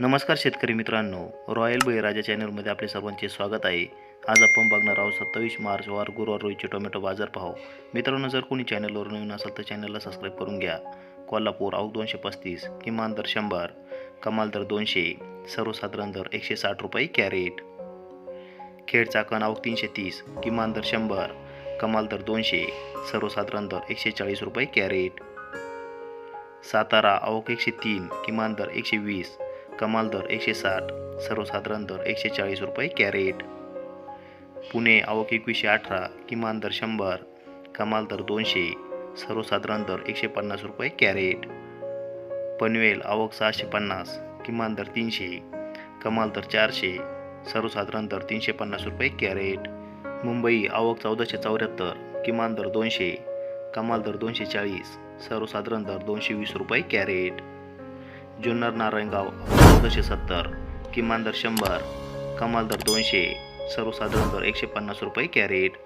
नमस्कार शेतकरी मित्रांनो. रॉयल बळीराजा चॅनलमध्ये आपले सर्वांचे स्वागत आहे. आज आपण बघणार आहोत सत्तावीस मार्च वार गुरुवार रोजीचे टोमॅटो बाजार पाहू. मित्रांनो जर कोणी चॅनलवर नवीन असेल तर चॅनलला सबस्क्राईब करून घ्या. कोल्हापूर आवक दोनशे पस्तीस किमान दर शंभर कमाल दर दोनशे सर्वसाधारण दर एकशे साठ रुपये कॅरेट. खेड चाकण आवक तीनशे तीस किमान दर शंभर कमाल दर दोनशे सर्वसाधारण दर एकशे चाळीस रुपये कॅरेट. सातारा आवक एकशे तीन किमान दर एकशे वीस कमाल दर एकशे साठ सर्वसाधारण दर एकशे चाळीस रुपये कॅरेट. पुणे आवक एकवीसशे अठरा किमान दर शंभर कमाल दर दोनशे सर्वसाधारण दर एकशे पन्नास रुपये कॅरेट. पनवेल आवक सहाशे पन्नास किमान दर तीनशे कमाल दर चारशे सर्वसाधारण दर तीनशे पन्नास रुपये कॅरेट. मुंबई आवक चौदाशे चौऱ्याहत्तर किमान दर दोनशे कमाल दर दोनशे चाळीस सर्वसाधारण दर दोनशे वीस रुपये कॅरेट. जुन्नर नारायणगाव चौदाशे सत्तर किमान दर शंभर कमाल दर दोनशे सर्वसाधारण दर एकशे पन्नास रुपये कॅरेट.